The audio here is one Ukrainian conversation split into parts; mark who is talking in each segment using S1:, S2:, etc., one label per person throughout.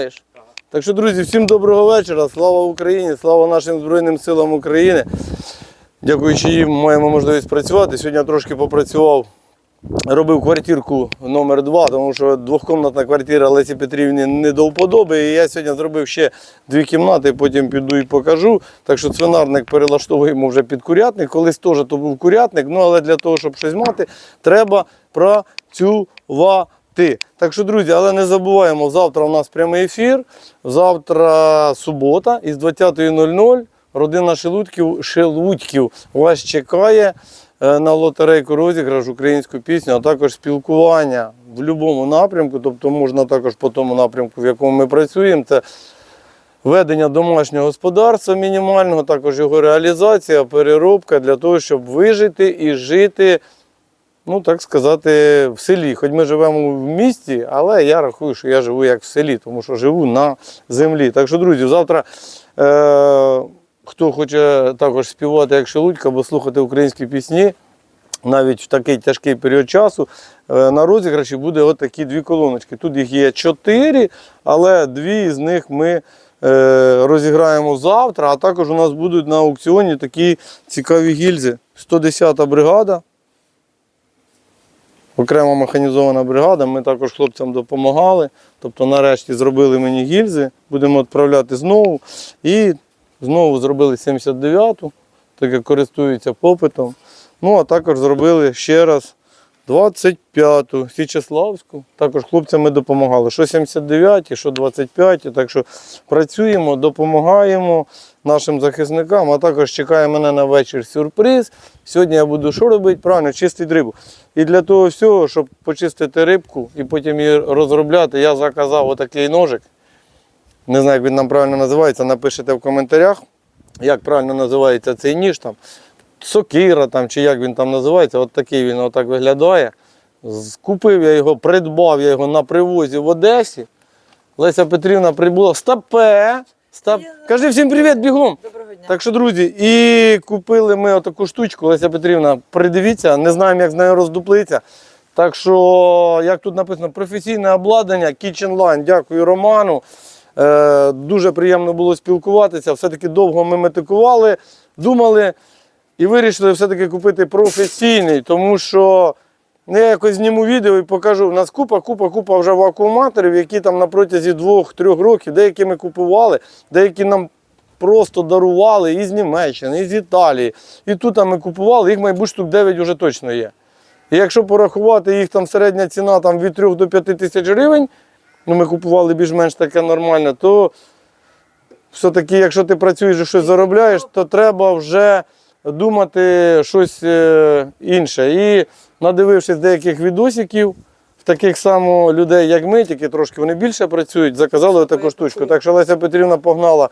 S1: що. Так що, друзі, всім доброго вечора. Слава Україні, слава нашим Збройним силам України. Дякуючи їм, маємо можливість працювати. Сьогодні я трошки попрацював, робив квартирку номер 2 тому що двохкомнатна квартира Лесі Петрівні не до вподоби. І я сьогодні зробив ще дві кімнати, потім піду і покажу. Так що свинарник перелаштовуємо вже під курятник. Колись теж то був курятник, ну але для того, щоб щось мати, треба працювати. Так що, друзі, але не забуваємо, завтра у нас прямий ефір. Завтра субота із 20.00 родина Шелудьків, Шелудьків вас чекає е, на лотерейку розіграш українську пісню, а також спілкування в будь-якому напрямку. Тобто можна також по тому напрямку, в якому ми працюємо. Це ведення домашнього господарства мінімального, також його реалізація, переробка для того, щоб вижити і жити ну так сказати, в селі. Хоч ми живемо в місті, але я рахую, що я живу як в селі, тому що живу на землі. Так що, друзі, завтра. Е- Хто хоче також співати як Шелудька або слухати українські пісні, навіть в такий тяжкий період часу, е, на розіграші буде от дві колоночки. Тут їх є чотири, але дві з них ми е, розіграємо завтра, а також у нас будуть на аукціоні такі цікаві гільзи. 110-та бригада. Окрема механізована бригада, ми також хлопцям допомагали. Тобто, нарешті зробили мені гільзи, будемо відправляти знову. І знову зробили 79-ту, так як користуються попитом. Ну, а також зробили ще раз 25-ту Січеславську. Також хлопцям ми допомагали. Що 79-ті, що 25-ті. Так що працюємо, допомагаємо нашим захисникам, а також чекає мене на вечір сюрприз. Сьогодні я буду що робити? Правильно, чистити рибу. І для того всього, щоб почистити рибку і потім її розробляти, я заказав отакий ножик. Не знаю, як він нам правильно називається, напишите в коментарях, як правильно називається цей ніж там. Сокира там, чи як він там називається, от такий він отак виглядає. Купив я його, придбав я його на привозі в Одесі. Леся Петрівна прибула. Стопе! Стоп. Кажи всім привіт, бігом!
S2: Доброго дня.
S1: Так що, друзі, і купили ми отаку штучку, Леся Петрівна, придивіться, не знаємо, як з нею роздуплиться. Так що, як тут написано, професійне обладнання, Kitchen Line, дякую Роману. Е, дуже приємно було спілкуватися. Все-таки довго ми метикували, думали і вирішили все-таки купити професійний, тому що я якось зніму відео і покажу. У нас купа, купа, купа вже вакууматорів, які там на протязі двох-трьох років, деякі ми купували, деякі нам просто дарували і з Німеччини, і з Італії. І тут ми купували, їх, мабуть, штук 9 вже точно є. І якщо порахувати їх там середня ціна там, від 3 до 5 тисяч гривень, ну ми купували більш-менш таке нормальне, то все-таки, якщо ти працюєш і щось заробляєш, то треба вже думати щось е, інше. І надивившись деяких відосиків, таких само людей, як ми, тільки трошки вони більше працюють, заказали таку штучку. Так що Леся Петрівна погнала,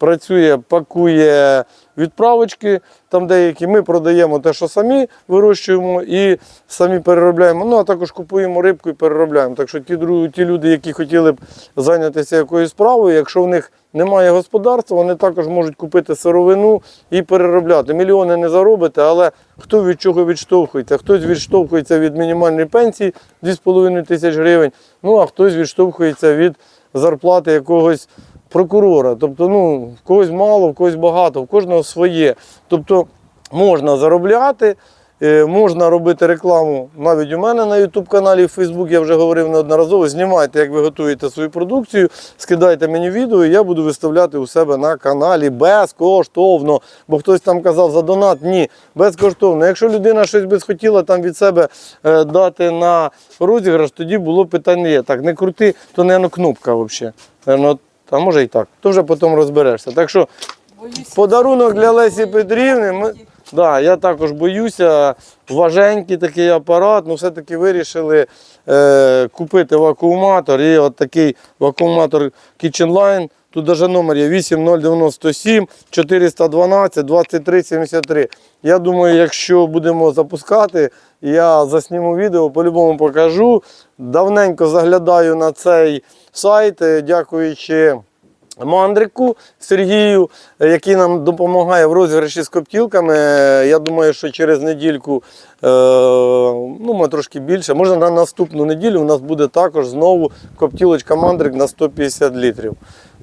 S1: працює, пакує відправочки. Там деякі ми продаємо те, що самі вирощуємо і самі переробляємо. Ну а також купуємо рибку і переробляємо. Так що ті, ті люди, які хотіли б зайнятися якоюсь справою, якщо в них немає господарства, вони також можуть купити сировину і переробляти. Мільйони не заробите, але хто від чого відштовхується? Хтось відштовхується від мінімальної пенсії 2,5 тисяч гривень, ну а хтось відштовхується від зарплати якогось прокурора. Тобто, ну, в когось мало, в когось багато, в кожного своє. Тобто можна заробляти, е, можна робити рекламу навіть у мене на YouTube каналі, в Facebook, я вже говорив неодноразово. Знімайте, як ви готуєте свою продукцію, скидайте мені відео, і я буду виставляти у себе на каналі безкоштовно. Бо хтось там казав за донат, ні, безкоштовно. Якщо людина щось би схотіла там від себе е, дати на розіграш, тоді було є. Так, не крути, то, мабуть, кнопка взагалі. А може і так. То вже потім розберешся. Так що
S2: Боюсь.
S1: подарунок для Лесі Петрівни. Ми, да, я також боюся. Важенький такий апарат. Ну, все-таки вирішили е, купити вакууматор. І от такий вакууматор Kitchen Line. Тут навіть номер є 8097 412 2373. Я думаю, якщо будемо запускати, я засніму відео, по-любому покажу. Давненько заглядаю на цей сайт, е, дякуючи Мандрику Сергію, е, який нам допомагає в розіграші з коптілками. Я думаю, що через недільку, е, ну, ми трошки більше, може на наступну неділю у нас буде також знову коптілочка Мандрик на 150 літрів.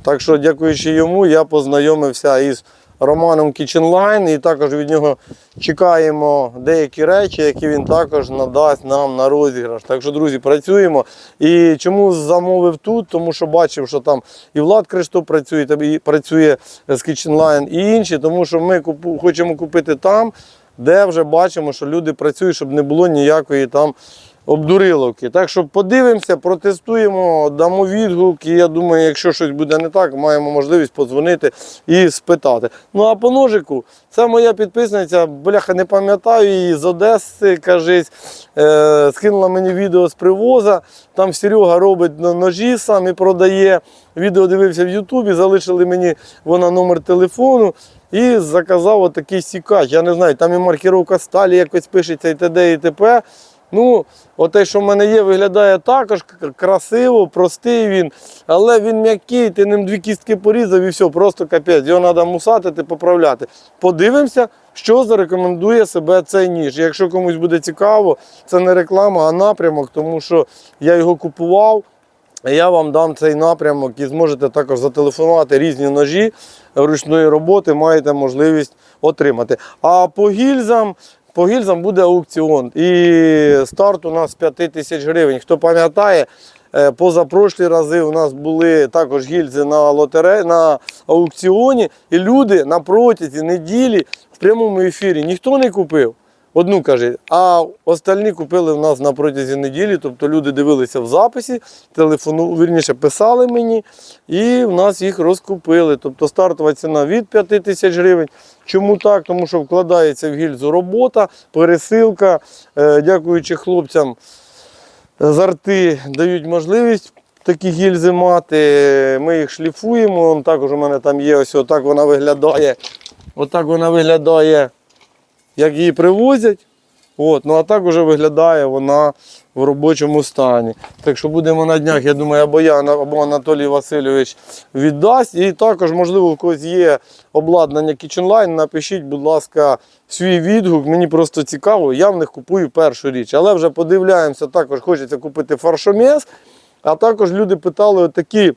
S1: Так що, дякуючи йому, я познайомився із Романом Line і також від нього чекаємо деякі речі, які він також надасть нам на розіграш. Так що, друзі, працюємо. І чому замовив тут? Тому що бачив, що там і Влад Криштоп працює, і працює з Line, і інші, тому що ми хочемо купити там, де вже бачимо, що люди працюють, щоб не було ніякої там обдуриловки. Так що подивимося, протестуємо, дамо відгук. І я думаю, якщо щось буде не так, маємо можливість подзвонити і спитати. Ну а по ножику, це моя підписниця, бляха, не пам'ятаю її з Одеси, кажись, е, скинула мені відео з привоза. Там Серега робить ножі сам і продає. Відео дивився в Ютубі, залишили мені вона номер телефону. І заказав отакий сікач. Я не знаю, там і маркіровка сталі якось пишеться і т.д. і т.п. Ну, оте, що в мене є, виглядає також красиво, простий він, але він м'який, ти ним дві кістки порізав і все, просто капець. Його треба мусатити, поправляти. Подивимося, що зарекомендує себе цей ніж. Якщо комусь буде цікаво, це не реклама, а напрямок, тому що я його купував. Я вам дам цей напрямок і зможете також зателефонувати різні ножі ручної роботи, маєте можливість отримати. А по гільзам, по гільзам буде аукціон. І старт у нас 5 тисяч гривень. Хто пам'ятає, е, позапрошлі рази у нас були також гільзи на лотере, на аукціоні, і люди на протязі неділі в прямому ефірі ніхто не купив. Одну каже, а остальні купили в нас на протязі неділі. Тобто люди дивилися в записі, телефону, вірніше писали мені, і в нас їх розкупили. Тобто стартова ціна від 5 тисяч гривень. Чому так? Тому що вкладається в гільзу робота, пересилка. Е, Дякуючи хлопцям з арти дають можливість такі гільзи мати. Ми їх шліфуємо. Також у мене там є ось отак вона виглядає. Отак вона виглядає як її привозять. От, ну а так вже виглядає вона в робочому стані. Так що будемо на днях, я думаю, або я, або Анатолій Васильович віддасть. І також, можливо, у когось є обладнання Kitchen Line, напишіть, будь ласка, свій відгук. Мені просто цікаво, я в них купую першу річ. Але вже подивляємося, також хочеться купити фаршомес. А також люди питали отакі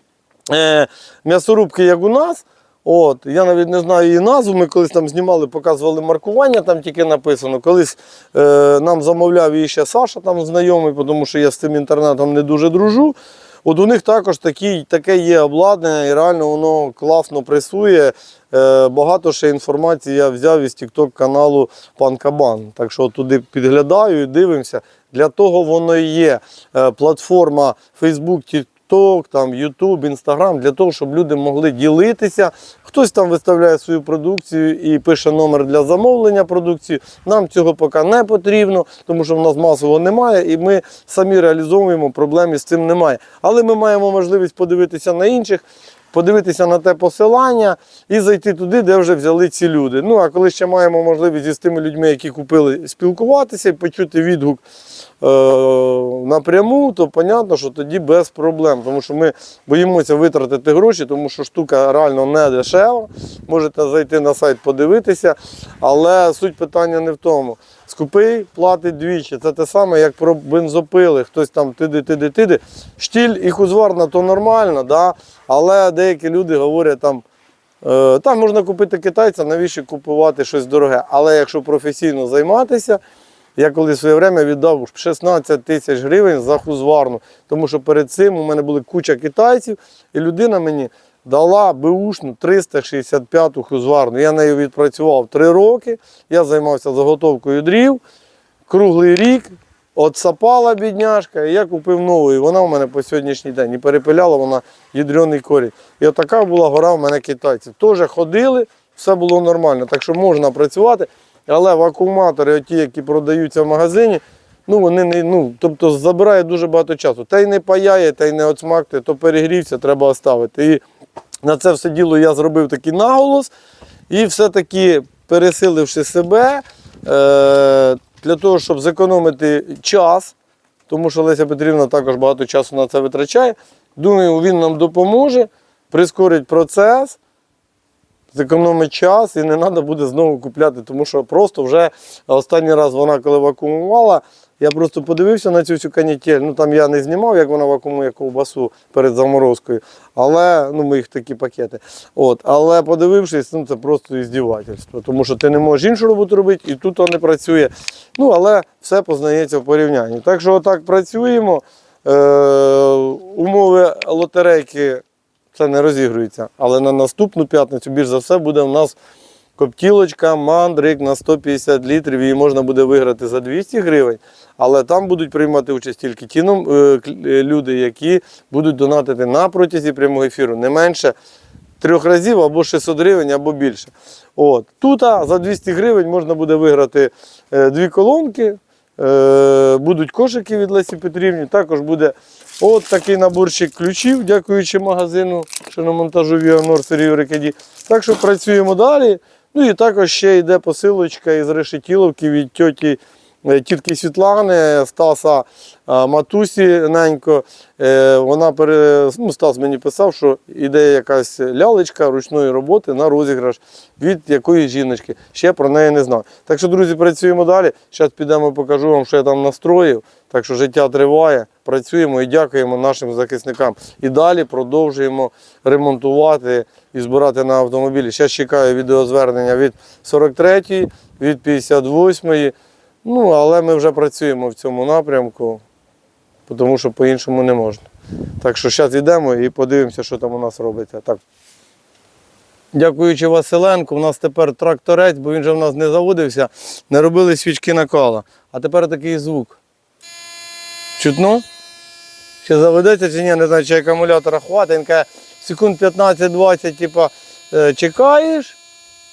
S1: е, м'ясорубки, як у нас. От, я навіть не знаю її назву. Ми колись там знімали, показували маркування, там тільки написано. Колись е, нам замовляв її ще Саша, там знайомий, тому що я з цим інтернетом не дуже дружу. От у них також такі, таке є обладнання, і реально воно класно пресує. Е, багато ще інформації я взяв із TikTok каналу Пан Кабан. Так що туди підглядаю і дивимося. Для того воно і є е, платформа Facebook, TikTok, там, YouTube, Instagram, для того, щоб люди могли ділитися. Хтось там виставляє свою продукцію і пише номер для замовлення продукції. Нам цього поки не потрібно, тому що в нас масово немає, і ми самі реалізовуємо, проблем із цим немає. Але ми маємо можливість подивитися на інших. Подивитися на те посилання і зайти туди, де вже взяли ці люди. Ну а коли ще маємо можливість із тими людьми, які купили, спілкуватися і почути відгук напряму, то зрозуміло, що тоді без проблем. Тому що ми боїмося витратити гроші, тому що штука реально не дешева. Можете зайти на сайт, подивитися. Але суть питання не в тому. Скупий платить двічі. Це те саме, як про бензопили. Хтось там тиди, тиди, тиди. Штіль і хузварна то нормально, да? але деякі люди говорять там. Е, Там можна купити китайця, навіщо купувати щось дороге. Але якщо професійно займатися, я колись в своє время віддав 16 тисяч гривень за хузварну. Тому що перед цим у мене була куча китайців, і людина мені дала беушну 365-ту хузварну. Я нею відпрацював 3 роки, я займався заготовкою дрів, круглий рік. От сапала бідняшка, і я купив нову. І вона у мене по сьогоднішній день і перепиляла вона ядрений корінь. І от була гора у мене китайців. Теж ходили, все було нормально. Так що можна працювати. Але вакууматори, оті, які продаються в магазині, ну вони не ну, тобто забирає дуже багато часу. Та й не паяє, та й не оцмакти, то перегрівся, треба оставити. І на це все діло я зробив такий наголос. І все-таки пересиливши себе, е, для того, щоб зекономити час, тому що Леся Петрівна також багато часу на це витрачає. Думаю, він нам допоможе. прискорить процес, зекономить час і не треба буде знову купляти, тому що просто вже останній раз вона коли вакуумувала, я просто подивився на цю всю канітель. Ну там я не знімав, як вона вакуумує ковбасу перед заморозкою. Але ну, ми їх такі пакети. От, але подивившись, ну це просто іздівательство. Тому що ти не можеш іншу роботу робити, і тут воно не працює. Ну, але все познається в порівнянні. Так що отак працюємо. Е, умови лотерейки це не розігрується. Але на наступну п'ятницю більш за все буде у нас коптілочка, мандрик на 150 літрів. Її можна буде виграти за 200 гривень. Але там будуть приймати участь тільки ті е, е, люди, які будуть донатити на протязі прямого ефіру не менше трьох разів або 600 гривень, або більше. От. Тут за 200 гривень можна буде виграти е, дві колонки. Будуть кошики від Лесі Петрівні. Також буде от такий наборчик ключів, дякуючи магазину що на монтажу Віанор Сергій Рикаді. Так що працюємо далі. Ну і також ще йде посилочка із решетіловки від тьоті тітки Світлани, Стаса е, Матусі Ненько. Е, Вона пере... ну, Стас мені писав, що іде якась лялечка ручної роботи на розіграш від якоїсь жіночки. Ще про неї не знаю. Так що, друзі, працюємо далі. Зараз підемо, покажу вам, що я там настроїв. Так що життя триває, працюємо і дякуємо нашим захисникам. І далі продовжуємо ремонтувати і збирати на автомобілі. Зараз чекаю відеозвернення від 43-ї, від 58-ї. Ну, але ми вже працюємо в цьому напрямку, тому що по-іншому не можна. Так що зараз йдемо і подивимося, що там у нас робиться. Так. Дякуючи Василенку, у нас тепер тракторець, бо він же в нас не заводився, не робили свічки накала. А тепер такий звук. Чутно? Чи заведеться, чи ні, не знаю, чи акумулятора хватить. Секунд 15-20, типа, е, чекаєш,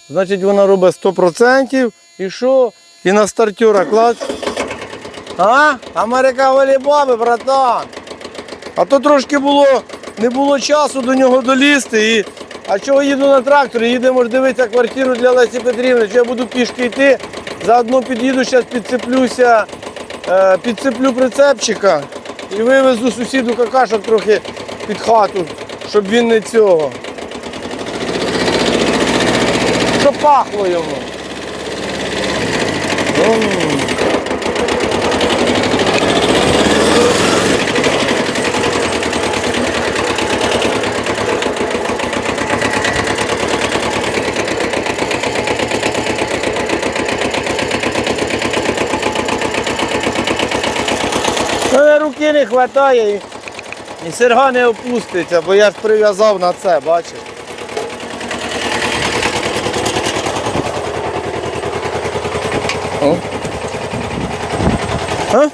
S1: значить вона робить 100%. І що? І на стартера клад. А? Америка волейбаби, братан. А то трошки було, не було часу до нього долізти. І... А чого їду на тракторі? Їдемо ж дивитися квартиру для Лесі Петрівни. Що я буду пішки йти, заодно під'їду, зараз підцеплюся, е, підцеплю прицепчика і вивезу сусіду какашок трохи під хату, щоб він не цього. Щоб пахло йому. М. Руки не вистачає і, серга не опуститься, бо я ж прив'язав на це, бачиш. О. А?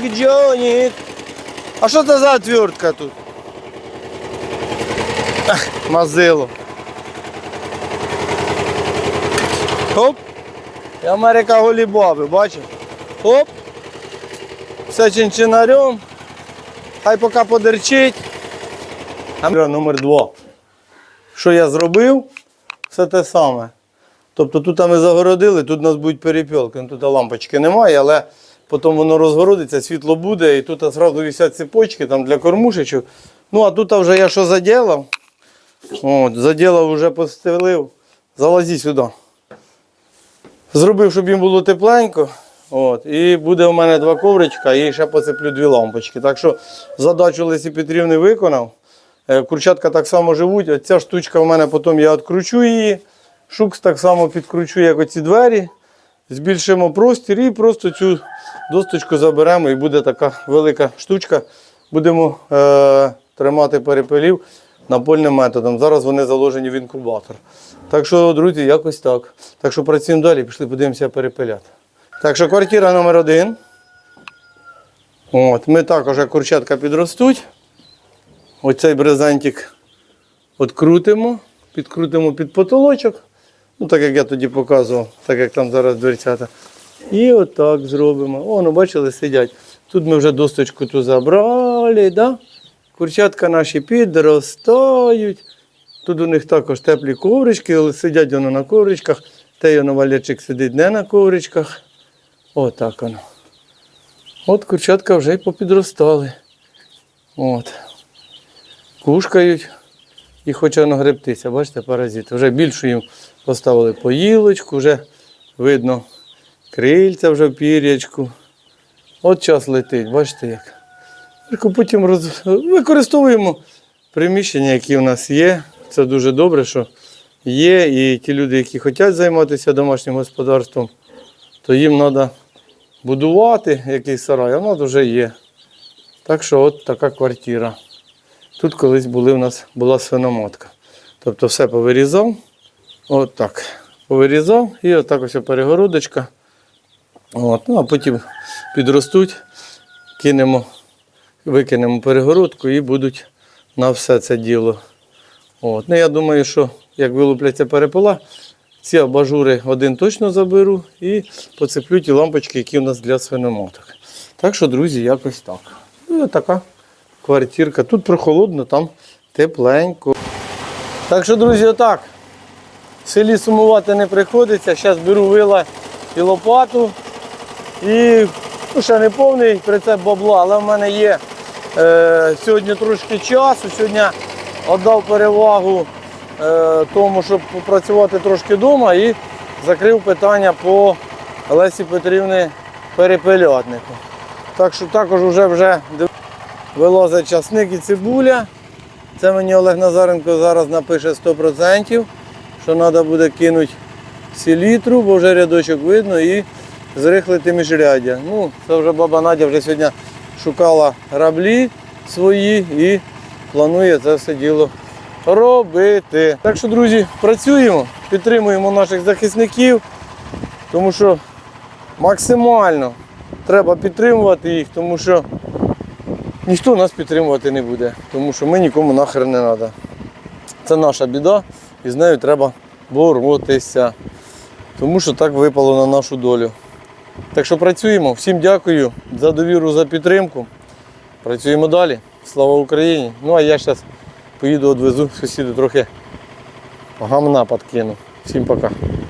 S1: Джонік, Джонік. А що це за отвертка тут? Ах, мазило. Хоп. І Америка голібаби, бачиш? Хоп. Все чинчинарем. Хай поки подерчить. Аміра номер два. Що я зробив? Все те саме. Тобто тут ми загородили, тут у нас будуть перепілки. Ну, Тут лампочки немає, але потім воно розгородиться, світло буде, і тут одразу висять цепочки там для кормушечок. Ну а тут вже я що заділав? От, заділав, вже постелив. Залазі сюди. Зробив, щоб їм було тепленько. От, і буде у мене два ковричка і ще поцеплю дві лампочки. Так що задачу Лесі Петрівни виконав. Е, Курчатка так само живуть. Оця штучка в мене потім я відкручу її. Шукс так само підкручу, як оці двері. Збільшимо простір і просто цю досточку заберемо і буде така велика штучка. Будемо е, тримати перепелів напольним методом. Зараз вони заложені в інкубатор. Так що, друзі, якось так. Так що працюємо далі, пішли подивимося перепелят. Так що квартира номер один. От, ми також, як курчатка підростуть. Оцей брезентик відкрутимо, підкрутимо під потолочок. Ну, так як я тоді показував, так як там зараз дверцята. І отак зробимо. О, ну бачили, сидять. Тут ми вже досточку ту забрали, да? курчатка наші підростають. Тут у них також теплі коврички, але сидять вони на ковричках. Те воно валячик сидить не на ковричках. Отак воно. От курчатка вже й попідростали. От. Кушкають і хоче воно гребтися, бачите, паразити. Вже більшу їм поставили поїлочку, вже видно крильця вже в пір'ячку. От час летить, бачите як. Тільки Потім роз... використовуємо приміщення, які в нас є. Це дуже добре, що є. І ті люди, які хочуть займатися домашнім господарством, то їм треба будувати якийсь сарай, а в нас вже є. Так що от така квартира. Тут колись були, у нас була свиноматка. Тобто все повирізав. От так. Повирізав і отак ось перегородочка. От. Ну, а потім підростуть, кинемо, викинемо перегородку і будуть на все це діло. От. Ну, я думаю, що як вилупляться перепила, ці абажури один точно заберу і поцеплю ті лампочки, які у нас для свиноматок. Так що, друзі, якось так. Ну, така квартирка. Тут прохолодно, там тепленько. Так що, друзі, отак. В селі сумувати не приходиться. Зараз беру вила і лопату. І ну, ще не повний прицеп бабла, але в мене є е, сьогодні трошки часу. Сьогодні віддав перевагу е, тому, щоб попрацювати трошки вдома і закрив питання по Лесі Петрівни перепелятнику. Так що також вже вже вилазить часник і цибуля. Це мені Олег Назаренко зараз напише 100%, що треба буде кинути селітру, бо вже рядочок видно, і зрихлити міжряддя. Ну, це вже баба Надя вже сьогодні шукала граблі свої і планує це все діло робити. Так що, друзі, працюємо, підтримуємо наших захисників, тому що максимально треба підтримувати їх, тому що ніхто нас підтримувати не буде, тому що ми нікому нахер не треба. Це наша біда і з нею треба боротися. Тому що так випало на нашу долю. Так що працюємо. Всім дякую за довіру, за підтримку. Працюємо далі. Слава Україні! Ну а я зараз поїду, відвезу сусіду трохи гамна подкину. Всім пока.